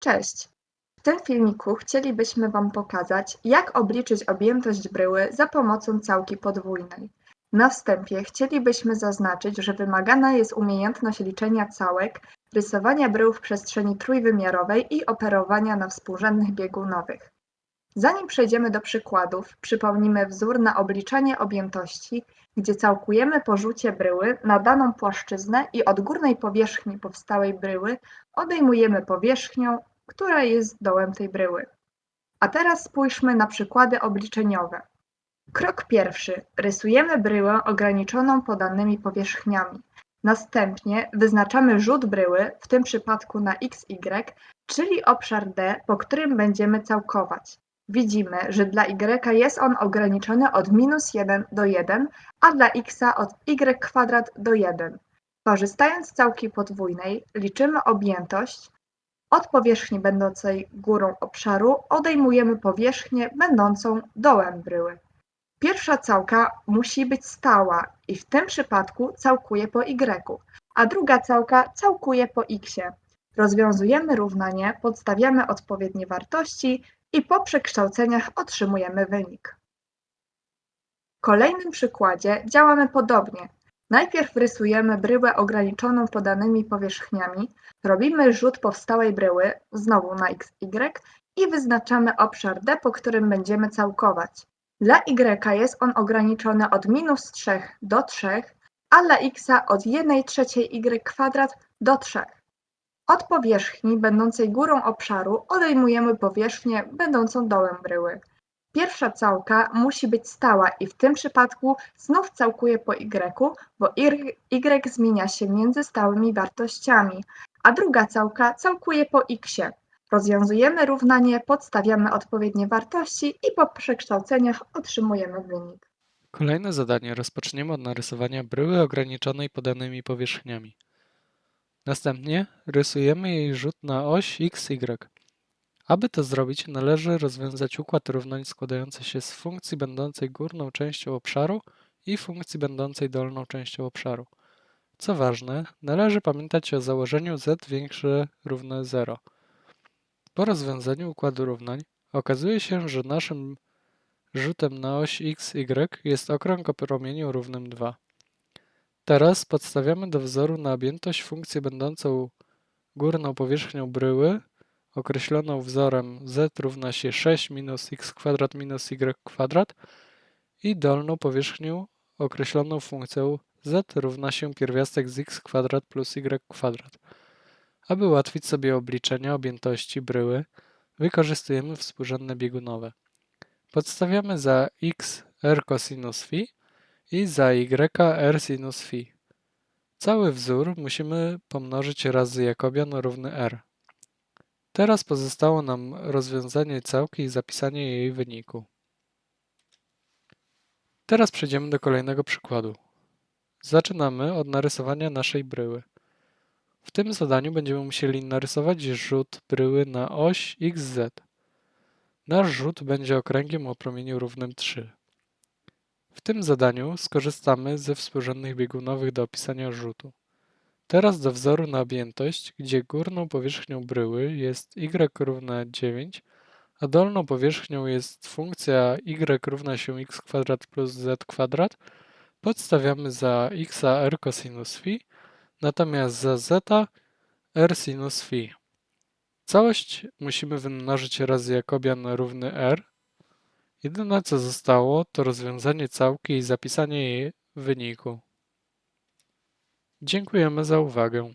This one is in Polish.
Cześć! W tym filmiku chcielibyśmy Wam pokazać, jak obliczyć objętość bryły za pomocą całki podwójnej. Na wstępie chcielibyśmy zaznaczyć, że wymagana jest umiejętność liczenia całek, rysowania brył w przestrzeni trójwymiarowej i operowania na współrzędnych biegunowych. Zanim przejdziemy do przykładów, przypomnimy wzór na obliczanie objętości, gdzie całkujemy porzucie bryły na daną płaszczyznę i od górnej powierzchni powstałej bryły odejmujemy powierzchnią, która jest dołem tej bryły. A teraz spójrzmy na przykłady obliczeniowe. Krok pierwszy. Rysujemy bryłę ograniczoną podanymi powierzchniami. Następnie wyznaczamy rzut bryły, w tym przypadku na XY, czyli obszar D, po którym będziemy całkować. Widzimy, że dla Y jest on ograniczony od minus 1 do 1, a dla X od Y kwadrat do 1. Korzystając z całki podwójnej, liczymy objętość. Od powierzchni będącej górą obszaru odejmujemy powierzchnię będącą dołem bryły. Pierwsza całka musi być stała i w tym przypadku całkuje po y, a druga całka całkuje po x. Rozwiązujemy równanie, podstawiamy odpowiednie wartości i po przekształceniach otrzymujemy wynik. W kolejnym przykładzie działamy podobnie. Najpierw rysujemy bryłę ograniczoną podanymi powierzchniami, robimy rzut powstałej bryły, znowu na XY, i wyznaczamy obszar D, po którym będziemy całkować. Dla Y jest on ograniczony od minus 3 do 3, a dla X od 1 trzeciej Y kwadrat do 3. Od powierzchni będącej górą obszaru odejmujemy powierzchnię będącą dołem bryły. Pierwsza całka musi być stała i w tym przypadku znów całkuje po y, bo y, y zmienia się między stałymi wartościami, a druga całka całkuje po x. Rozwiązujemy równanie, podstawiamy odpowiednie wartości i po przekształceniach otrzymujemy wynik. Kolejne zadanie rozpoczniemy od narysowania bryły ograniczonej podanymi powierzchniami. Następnie rysujemy jej rzut na oś x, y. Aby to zrobić, należy rozwiązać układ równań składający się z funkcji będącej górną częścią obszaru i funkcji będącej dolną częścią obszaru. Co ważne, należy pamiętać o założeniu z większe równe 0. Po rozwiązaniu układu równań okazuje się, że naszym rzutem na oś x, y jest okrąg o promieniu równym 2. Teraz podstawiamy do wzoru na objętość funkcję będącą górną powierzchnią bryły określoną wzorem z równa się 6 minus x kwadrat minus y kwadrat i dolną powierzchnią określoną funkcją z równa się pierwiastek z x kwadrat plus y kwadrat. Aby ułatwić sobie obliczenia objętości bryły, wykorzystujemy współrzędne biegunowe. Podstawiamy za x r cosinus phi i za y r sinus phi. Cały wzór musimy pomnożyć razy jakobian równy r. Teraz pozostało nam rozwiązanie całki i zapisanie jej wyniku. Teraz przejdziemy do kolejnego przykładu. Zaczynamy od narysowania naszej bryły. W tym zadaniu będziemy musieli narysować rzut bryły na oś xz. Nasz rzut będzie okręgiem o promieniu równym 3. W tym zadaniu skorzystamy ze współrzędnych biegunowych do opisania rzutu. Teraz do wzoru na objętość, gdzie górną powierzchnią bryły jest y równa 9, a dolną powierzchnią jest funkcja y równa się x kwadrat plus z kwadrat, podstawiamy za x r cosinus phi, natomiast za z r sinus phi. Całość musimy wymnożyć razy jakobian równy r. Jedyne co zostało to rozwiązanie całki i zapisanie jej wyniku. Dziękujemy za uwagę.